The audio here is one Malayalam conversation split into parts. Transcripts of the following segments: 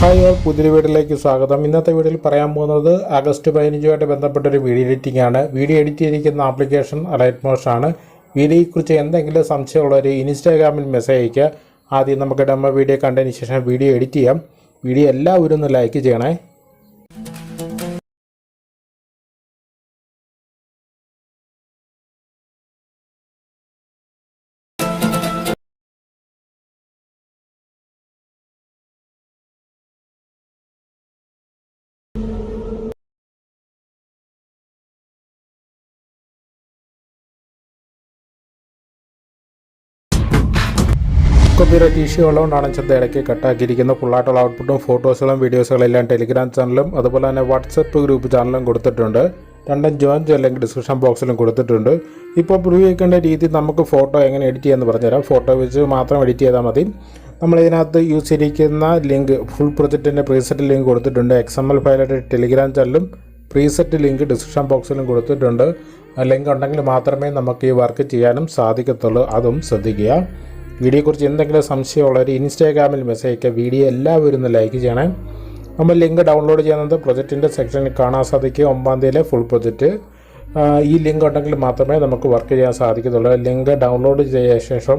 ഹായ് ഓൾ പുതിയ വീഡിയോയിലേക്ക് സ്വാഗതം. ഇന്നത്തെ വീഡിയോയിൽ പറയാൻ പോകുന്നത് ആഗസ്റ്റ് പതിനഞ്ചുമായിട്ട് ബന്ധപ്പെട്ട ഒരു വീഡിയോ എഡിറ്റിംഗ് ആണ്. വീഡിയോ എഡിറ്റ് ചെയ്തിരിക്കുന്ന ആപ്ലിക്കേഷൻ അലൈറ്റ് മോഷൻ ആണ്. വീഡിയോയെക്കുറിച്ച് എന്തെങ്കിലും സംശയമുള്ളവർ ഇൻസ്റ്റാഗ്രാമിൽ മെസ്സേജ് അയയ്ക്കുക. ആദ്യം നമുക്ക് ഡെമോ വീഡിയോ കണ്ടതിന് ശേഷം വീഡിയോ എഡിറ്റ് ചെയ്യാം. വീഡിയോ എല്ലാവരും ഒന്ന് ലൈക്ക് ചെയ്യണേ. കോപ്പിറൈറ്റ് ഇഷ്യൂ ഉള്ളതുകൊണ്ടാണ് ചെറുത് ഇടയ്ക്ക് കട്ടാക്കിയിരിക്കുന്ന ഫുള്ളായിട്ടുള്ള ഔട്ട്പുട്ടും ഫോട്ടോസുകളും വീഡിയോസുകളും എല്ലാം ടെലിഗ്രാം ചാനലും അതുപോലെ തന്നെ വാട്സപ്പ് ഗ്രൂപ്പ് ചാനലും കൊടുത്തിട്ടുണ്ട്. രണ്ടും ജോയിൻ ലിങ്ക് ഡിസ്ക്രിപ്ഷൻ ബോക്സിലും കൊടുത്തിട്ടുണ്ട്. ഇപ്പോൾ പ്രൂവ് ചെയ്യേണ്ട രീതി നമുക്ക് ഫോട്ടോ എങ്ങനെ എഡിറ്റ് ചെയ്യാമെന്ന് പറഞ്ഞുതരാം. ഫോട്ടോ വെച്ച് മാത്രം എഡിറ്റ് ചെയ്താൽ മതി. നമ്മൾ ഇതിനകത്ത് യൂസ് ചെയ്തിരിക്കുന്ന ലിങ്ക് ഫുൾ പ്രൊജക്റ്റിന്റെ പ്രീസെറ്റ് ലിങ്ക് കൊടുത്തിട്ടുണ്ട്. എക്സ് എം എൽ ഫയലായിട്ട് ടെലിഗ്രാം ചാനലും പ്രീസെറ്റ് ലിങ്ക് ഡിസ്ക്രിപ്ഷൻ ബോക്സിലും കൊടുത്തിട്ടുണ്ട്. ലിങ്ക് ഉണ്ടെങ്കിൽ മാത്രമേ നമുക്ക് ഈ വർക്ക് ചെയ്യാനും സാധിക്കത്തുള്ളൂ. അതും ശ്രദ്ധിക്കുക. വീഡിയോയെക്കുറിച്ച് എന്തെങ്കിലും സംശയമുള്ളവർ ഇൻസ്റ്റാഗ്രാമിൽ മെസ്സേജ് അയക്കുക വീഡിയോ എല്ലാവരും ഒന്ന് ലൈക്ക് ചെയ്യണേ. നമ്മൾ ലിങ്ക് ഡൗൺലോഡ് ചെയ്യുന്നത് പ്രൊജക്റ്റിന്റെ സെക്ഷനിൽ കാണാൻ സാധിക്കും. ഒമ്പതാം തീയതിയിലെ ഫുൾ പ്രൊജക്റ്റ് ഈ ലിങ്ക് ഉണ്ടെങ്കിൽ മാത്രമേ നമുക്ക് വർക്ക് ചെയ്യാൻ സാധിക്കത്തുള്ളൂ. ലിങ്ക് ഡൗൺലോഡ് ചെയ്ത ശേഷം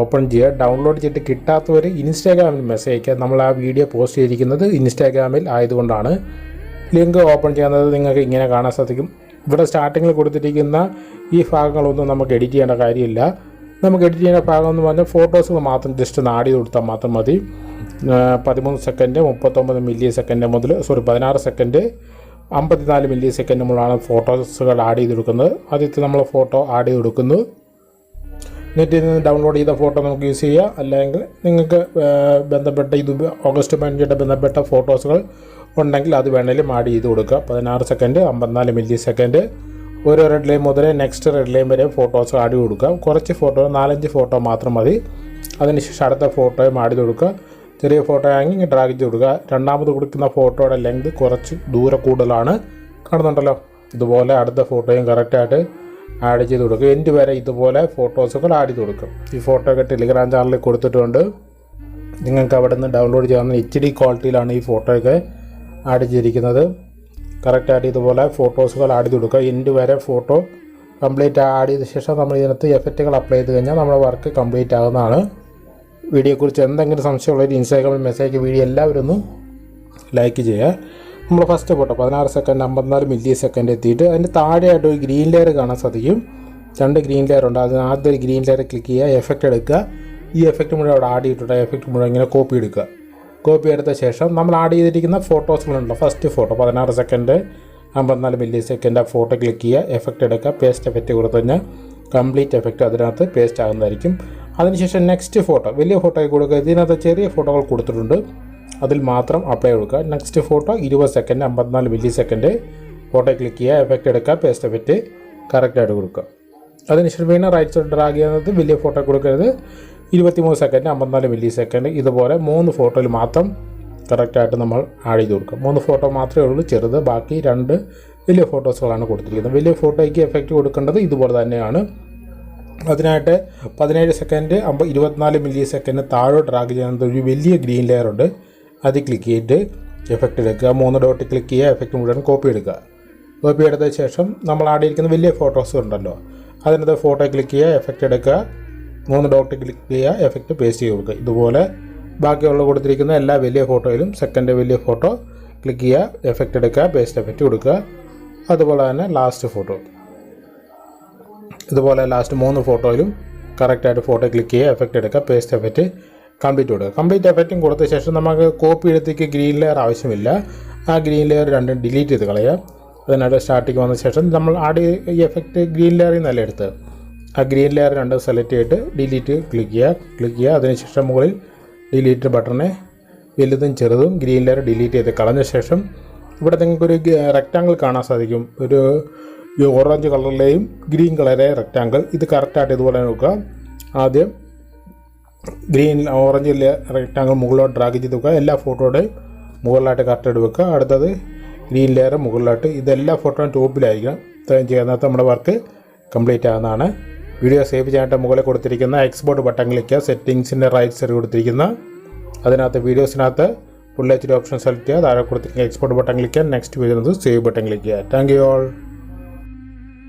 ഓപ്പൺ ചെയ്യുക ഡൗൺലോഡ് ചെയ്തിട്ട് കിട്ടാത്തവർ ഇൻസ്റ്റാഗ്രാമിൽ മെസ്സേജ് അയക്കുക. നമ്മൾ ആ വീഡിയോ പോസ്റ്റ് ചെയ്തിരിക്കുന്നത് ഇൻസ്റ്റാഗ്രാമിൽ ആയതുകൊണ്ടാണ്. ലിങ്ക് ഓപ്പൺ ചെയ്യുന്നത് നിങ്ങൾക്ക് ഇങ്ങനെ കാണാൻ സാധിക്കും. ഇവിടെ സ്റ്റാർട്ടിങ്ങിൽ കൊടുത്തിരിക്കുന്ന ഈ ഭാഗങ്ങളൊന്നും നമുക്ക് എഡിറ്റ് ചെയ്യേണ്ട കാര്യമില്ല. നമുക്ക് എഡിറ്റ് ചെയ്യേണ്ട ഭാഗം എന്ന് പറഞ്ഞാൽ ഫോട്ടോസുകൾ മാത്രം ജസ്റ്റ് ഒന്ന് ആഡ് ചെയ്ത് കൊടുത്താൽ മാത്രം മതി. പതിമൂന്ന് സെക്കൻഡ് മുപ്പത്തൊമ്പത് മില്ലി സെക്കൻഡ് മുതൽ സോറി പതിനാറ് സെക്കൻഡ് അമ്പത്തിനാല് മില്ലി സെക്കൻഡ് മുതലാണ് ഫോട്ടോസുകൾ ആഡ് ചെയ്ത് കൊടുക്കുന്നത്. ആദ്യത്തെ നമ്മൾ ഫോട്ടോ ആഡ് ചെയ്ത് കൊടുക്കുന്നു. നെറ്റിൽ നിന്ന് ഡൗൺലോഡ് ചെയ്ത ഫോട്ടോ നമുക്ക് യൂസ് ചെയ്യാം. അല്ലെങ്കിൽ നിങ്ങൾക്ക് ബന്ധപ്പെട്ട ഇത് ഓഗസ്റ്റ് പതിനഞ്ചായിട്ട് ബന്ധപ്പെട്ട ഫോട്ടോസുകൾ ഉണ്ടെങ്കിൽ അത് വേണമെങ്കിലും ആഡ് ചെയ്ത് കൊടുക്കുക പതിനാറ് സെക്കൻഡ് അമ്പത്തിനാല് മില്ലി സെക്കൻഡ് ഓരോ റെഡ് ലൈൻ മുതൽ നെക്സ്റ്റ് റെഡ് ലൈൻ വരെ ഫോട്ടോസ് ആഡ് കൊടുക്കുക കുറച്ച് ഫോട്ടോ നാലഞ്ച് ഫോട്ടോ മാത്രം മതി. അതിനുശേഷം അടുത്ത ഫോട്ടോയും ആഡ് ചെയ്ത് കൊടുക്കുക. ചെറിയ ഫോട്ടോ ആണെങ്കിൽ ഡ്രാഗ് ചെയ്ത് കൊടുക്കുക. രണ്ടാമത് കൊടുക്കുന്ന ഫോട്ടോയുടെ ലെങ്ത് കുറച്ച് ദൂരെ കൂടുതലാണ്. കാണുന്നുണ്ടല്ലോ? ഇതുപോലെ അടുത്ത ഫോട്ടോയും കറക്റ്റായിട്ട് ആഡ് ചെയ്ത് കൊടുക്കും. എന്റെ വരെ ഇതുപോലെ ഫോട്ടോസുകൾ ആഡ് ചെയ്ത് കൊടുക്കും. ഈ ഫോട്ടോ ഒക്കെ ടെലിഗ്രാം ചാനലിൽ കൊടുത്തിട്ടുണ്ട്. നിങ്ങൾക്ക് അവിടെ നിന്ന് ഡൗൺലോഡ് ചെയ്യാവുന്ന എച്ച് ഡി ക്വാളിറ്റിയിലാണ് ഈ ഫോട്ടോയൊക്കെ ആഡ് ചെയ്തിരിക്കുന്നത്. കറക്റ്റായിട്ട് ഇതുപോലെ ഫോട്ടോസുകൾ ആഡ് ചെയ്ത് കൊടുക്കുക. എന്റെ വരെ ഫോട്ടോ കംപ്ലീറ്റ് ആഡ് ചെയ്ത ശേഷം നമ്മൾ ഇതിനകത്ത് എഫക്റ്റുകൾ അപ്ലൈ ചെയ്ത് കഴിഞ്ഞാൽ നമ്മുടെ വർക്ക് കംപ്ലീറ്റ് ആകുന്നതാണ്. വീഡിയോയെക്കുറിച്ച് എന്തെങ്കിലും സംശയമുള്ളൊരു ഇൻസ്റ്റാഗ്രാമിൽ മെസ്സേജ് വീഡിയോ എല്ലാവരും ഒന്ന് ലൈക്ക് ചെയ്യുക. നമ്മൾ ഫസ്റ്റ് ഫോട്ടോ പതിനാറ് സെക്കൻഡ് അമ്പത്തിനാല് മില്ലി സെക്കൻഡ് എത്തിയിട്ട് അതിന്റെ താഴെയായിട്ട് ഒരു ഗ്രീൻ ലെയർ കാണാൻ സാധിക്കും. രണ്ട് ഗ്രീൻ ലെയർ ഉണ്ട്. അതിന് ആദ്യം ഒരു ഗ്രീൻ ലെയർ ക്ലിക്ക് ചെയ്യുക എഫക്റ്റ് എടുക്കുക. ഈ എഫക്റ്റ് മുഴുവൻ അവിടെ ആഡ് ചെയ്തിട്ടുണ്ട് എഫക്റ്റ് മുഴുവൻ ഇങ്ങനെ കോപ്പി എടുക്കുക. കോപ്പി എടുത്ത ശേഷം നമ്മൾ ആഡ് ചെയ്തിരിക്കുന്ന ഫോട്ടോസുകളുണ്ടല്ലോ ഫസ്റ്റ് ഫോട്ടോ പതിനാറ് സെക്കൻഡ് അമ്പത്തിനാല് മില്ലി സെക്കൻഡ് ആ ഫോട്ടോ ക്ലിക്ക് ചെയ്യുക എഫക്റ്റ് എടുക്കുക പേസ്റ്റ് എഫക്റ്റ് കൊടുത്തു കഴിഞ്ഞാൽ കംപ്ലീറ്റ് എഫക്റ്റ് അതിനകത്ത് പേസ്റ്റ് ആകുന്നതായിരിക്കും. അതിനുശേഷം നെക്സ്റ്റ് ഫോട്ടോ വലിയ ഫോട്ടോ കൊടുക്കുക. ഇതിനകത്ത് ചെറിയ ഫോട്ടോകൾ കൊടുത്തിട്ടുണ്ട്. അതിൽ മാത്രം അപ്ലൈ കൊടുക്കുക. നെക്സ്റ്റ് ഫോട്ടോ ഇരുപത് സെക്കൻഡ് അമ്പത്തിനാല് മില്ലി സെക്കൻഡ് ഫോട്ടോ ക്ലിക്ക് ചെയ്യുക എഫക്റ്റ് എടുക്കുക പേസ്റ്റ് എഫക്റ്റ് കറക്റ്റായിട്ട് കൊടുക്കുക. അതിനുശേഷം വീണ്ടും റൈറ്റ് സൈഡ് ഡ്രാഗ് ചെയ്യുന്നത് വലിയ ഫോട്ടോ കൊടുക്കരുത്. ഇരുപത്തിമൂന്ന് സെക്കൻഡ് അമ്പത്തിനാല് മില്ലി സെക്കൻഡ് ഇതുപോലെ മൂന്ന് ഫോട്ടോയിൽ മാത്രം കറക്റ്റായിട്ട് നമ്മൾ ആഡ് ചെയ്ത് കൊടുക്കുക. മൂന്ന് ഫോട്ടോ മാത്രമേ ഉള്ളൂ ചെറുത് ബാക്കി രണ്ട് വലിയ ഫോട്ടോസുകളാണ് കൊടുത്തിരിക്കുന്നത്. വലിയ ഫോട്ടോയ്ക്ക് എഫക്റ്റ് കൊടുക്കേണ്ടത് ഇതുപോലെ തന്നെയാണ്. അതിനായിട്ട് പതിനേഴ് സെക്കൻഡ് അമ്പ ഇരുപത്തിനാല് മില്ലി സെക്കൻഡ് താഴോട്ട് ഡ്രാഗ് ചെയ്യുന്നത് ഒരു വലിയ ഗ്രീൻ ലെയർ ഉണ്ട്. അത് ക്ലിക്ക് ചെയ്തിട്ട് എഫക്റ്റ് എടുക്കുക. മൂന്ന് ഡോട്ട് ക്ലിക്ക് ചെയ്യുക. എഫക്റ്റ് മുഴുവൻ കോപ്പി എടുക്കുക. കോപ്പി എടുത്ത ശേഷം നമ്മൾ ആഡ് ചെയ്തിരിക്കുന്ന വലിയ ഫോട്ടോസ് ഉണ്ടല്ലോ. അതിനകത്ത് ഫോട്ടോ ക്ലിക്ക് ചെയ്യുക എഫക്റ്റ് എടുക്കുക. മൂന്ന് ഡോട്ട് ക്ലിക്ക് ചെയ്യുക എഫക്റ്റ് പേസ്റ്റ് ചെയ്ത് കൊടുക്കുക. ഇതുപോലെ ബാക്കിയുള്ള കൊടുത്തിരിക്കുന്ന എല്ലാ വലിയ ഫോട്ടോയിലും സെക്കൻഡ് വലിയ ഫോട്ടോ ക്ലിക്ക് ചെയ്യുക എഫക്റ്റ് എടുക്കുക പേസ്റ്റ് എഫക്റ്റ് കൊടുക്കുക. അതുപോലെ തന്നെ ലാസ്റ്റ് ഫോട്ടോ ഇതുപോലെ ലാസ്റ്റ് മൂന്ന് ഫോട്ടോയിലും കറക്റ്റായിട്ട് ഫോട്ടോ ക്ലിക്ക് ചെയ്യുക എഫക്റ്റ് എടുക്കുക പേസ്റ്റ് എഫക്റ്റ് കംപ്ലീറ്റ് കൊടുക്കുക കംപ്ലീറ്റ് എഫക്റ്റും കൊടുത്ത ശേഷം നമുക്ക് കോപ്പി എടുത്തേക്ക് ഗ്രീൻ ലെയർ ആവശ്യമില്ല. ആ ഗ്രീൻ ലെയർ രണ്ടും ഡിലീറ്റ് ചെയ്ത് കളയുക അതിനായിട്ട് സ്റ്റാർട്ടിങ് വന്ന ശേഷം നമ്മൾ ആഡ് ഈ എഫക്റ്റ് ഗ്രീൻ ലെയറിൽ നിന്നല്ല എടുത്ത് ആ ഗ്രീൻ ലെയർ രണ്ടും സെലക്ട് ചെയ്തിട്ട് ഡിലീറ്റ് ക്ലിക്ക് ചെയ്യുക. ക്ലിക്ക് ചെയ്യുക. അതിനുശേഷം മുകളിൽ ഡിലീറ്റ് ബട്ടണെ വലുതും ചെറുതും ഗ്രീൻ ലെയർ ഡിലീറ്റ് ചെയ്ത് കളഞ്ഞ ശേഷം ഇവിടെ നിങ്ങൾക്കൊരു റെക്റ്റാങ്കിൾ കാണാൻ സാധിക്കും. ഒരു ഓറഞ്ച് കളറിലെയും ഗ്രീൻ കളറിലെയും റെക്റ്റാങ്കിൾ ഇത് കറക്റ്റായിട്ട് ഇതുപോലെ നോക്കുക. ആദ്യം ഗ്രീൻ ഓറഞ്ച് റെക്റ്റാങ്കിൾ മുകളിലോട്ട് ഡ്രാഗ് ചെയ്ത് വെക്കുക. എല്ലാ ഫോട്ടോയുടെയും മുകളിലായിട്ട് കറക്റ്റായിട്ട് വെക്കുക. അടുത്തത് ഗ്രീൻ ലെയർ മുകളിലോട്ട്. ഇതെല്ലാ ഫോട്ടോയും ടോപ്പിലായിരിക്കണം ഇത്രയും ചെയ്യുന്നത് നമ്മുടെ വർക്ക് കംപ്ലീറ്റ് ആകുന്നതാണ് വീഡിയോ സേവ് ചെയ്യാനായിട്ട് മുകളിൽ കൊടുത്തിരിക്കുന്ന എക്സ്പോർട്ട് ബട്ടൺ ക്ലിക്ക് സെറ്റിങ്സിന്റെ റൈറ്റ് സൈഡ് കൊടുത്തിരിക്കുന്ന അതിനകത്ത് വീഡിയോസിനകത്ത് full H D option select ചെയ്യുക. താഴെ കൊടുത്തിരിക്കുന്ന എക്സ്പോർട്ട് ബട്ടൺ ക്ലിക്ക് ചെയ്യുക നെക്സ്റ്റ് വരുന്നത് സേവ് ബട്ടൺ ക്ലിക്ക് ചെയ്യുക താങ്ക് യു ഓൾ